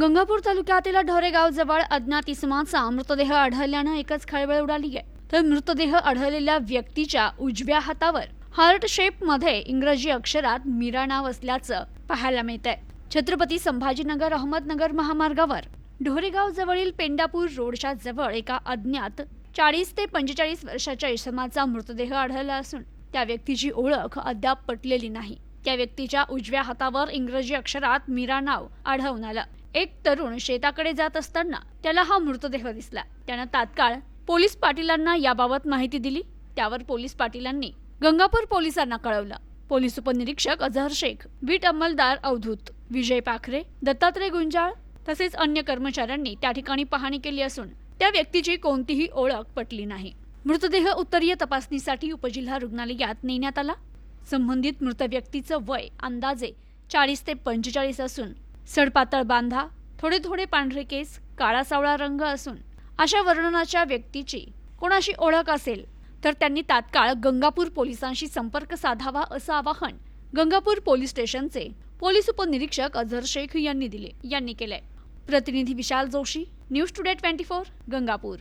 गंगापूर तालुक्यातील ढोरेगाव जवळ अज्ञात इसमाचा मृतदेह आढळल्यानं एकच खळबळ उडाली आहे. तर मृतदेह आढळलेल्या व्यक्तीच्या उजव्या हातावर हार्ट शेपमध्ये इंग्रजी अक्षरात मीरा नाव असल्याचं पाहायला मिळत आहे छत्रपती संभाजीनगर अहमदनगर महामार्गावर ढोरेगाव जवळील पेंडापूर रोडच्या जवळ एका अज्ञात चाळीस ते पंचेचाळीस वर्षाच्या इसमाचा मृतदेह आढळला असून त्या व्यक्तीची ओळख अद्याप पटलेली नाही. त्या व्यक्तीच्या उजव्या हातावर इंग्रजी अक्षरात मीरा नाव आढळून आलं. एक तरुण शेताकडे जात असताना त्याला हा मृतदेह दिसला. त्यानं तात्काळ पोलीस पाटीलांना याबाबत माहिती दिली. त्यावर पोलीस पाटीलांनी गंगापूर पोलिसांना कळवलं. पोलीस उपनिरीक्षक अझहर शेख बीट अंमलदार अवधूत विजय पाखरे दत्तात्रय गुंजाळ तसेच अन्य कर्मचाऱ्यांनी त्या ठिकाणी पाहणी केली असून त्या व्यक्तीची कोणतीही ओळख पटली नाही. मृतदेह उत्तरीय तपासणीसाठी उपजिल्हा रुग्णालयात नेण्यात आला. संबंधित मृत व्यक्तीचं वय अंदाजे चाळीस ते पंचेचाळीस असून सडपातळ बांधा थोडे थोडे पांढरे केस काळा सावळा रंग असून अशा वर्णनाच्या व्यक्तीची कोणाशी ओळख असेल तर त्यांनी तात्काळ गंगापूर पोलिसांशी संपर्क साधावा असं आवाहन गंगापूर पोलीस स्टेशनचे पोलीस उपनिरीक्षक अझर शेख यांनी दिले यांनी केलंय. प्रतिनिधी Vishal Joshi news today twenty four Gangapur.